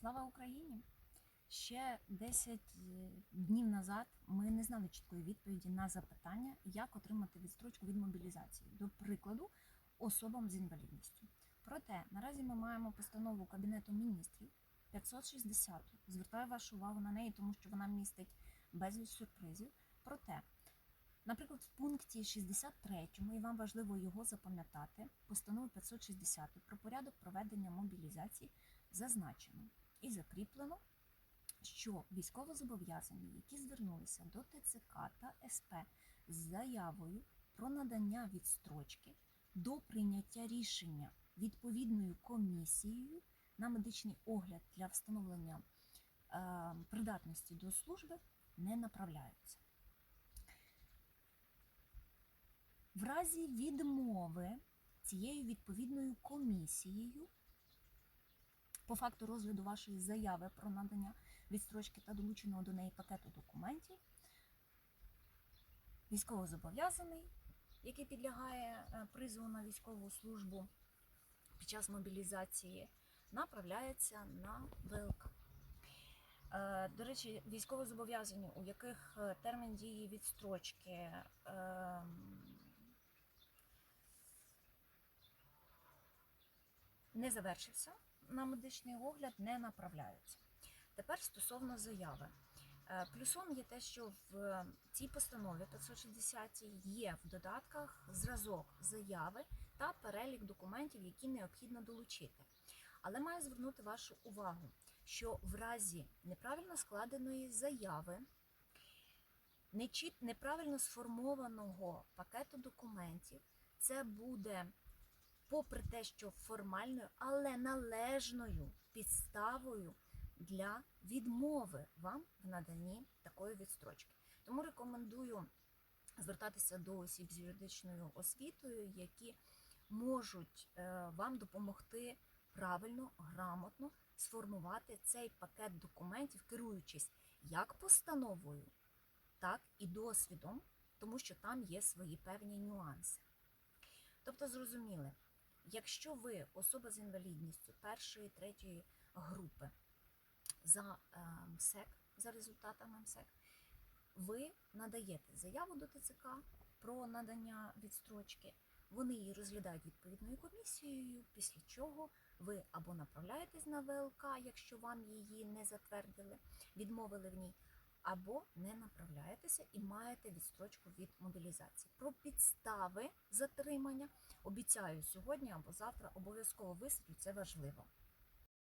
Слава Україні! Ще 10 днів назад ми не знали чіткої відповіді на запитання, як отримати відстрочку від мобілізації, до прикладу, особам з інвалідністю. Проте наразі ми маємо постанову Кабінету міністрів 560. Звертаю вашу увагу на неї, тому що вона містить безліч сюрпризів. Проте, наприклад, в пункті 63, і вам важливо його запам'ятати, постанови 560 про порядок проведення мобілізації зазначено і закріплено, що військовозобов'язані, які звернулися до ТЦК та СП з заявою про надання відстрочки до прийняття рішення відповідною комісією на медичний огляд для встановлення е, придатності до служби, не направляються. В разі відмови цією відповідною комісією по факту розгляду вашої заяви про надання відстрочки та долученого до неї пакету документів, військовозобов'язаний, який підлягає е, призову на військову службу під час мобілізації, направляється на ВЛК. Е, До речі, військовозобов'язані, у яких е, термін дії відстрочки ем, не завершився, на медичний огляд не направляються. Тепер стосовно заяви. Е, Плюсом є те, що в цій постанові 560 є в додатках зразок заяви та перелік документів, які необхідно долучити. Але маю звернути вашу увагу, що в разі неправильно складеної заяви, неправильно сформованого пакету документів, це буде попри те, що формальною, але належною підставою для відмови вам в наданні такої відстрочки. Тому рекомендую звертатися до осіб з юридичною освітою, які можуть е, вам допомогти правильно, грамотно сформувати цей пакет документів, керуючись як постановою, так і досвідом, тому що там є свої певні нюанси. Тобто, зрозуміли, якщо ви особа з інвалідністю першої, третьої групи за е, МСЕК, за результатами МСЕК, ви надаєте заяву до ТЦК про надання відстрочки, вони її розглядають відповідною комісією, після чого ви або направляєтесь на ВЛК, якщо вам її не затвердили, відмовили в ній, або не направляєтеся і маєте відстрочку від мобілізації. Про підстави затримання обіцяю сьогодні або завтра обов'язково висвітлю, це важливо.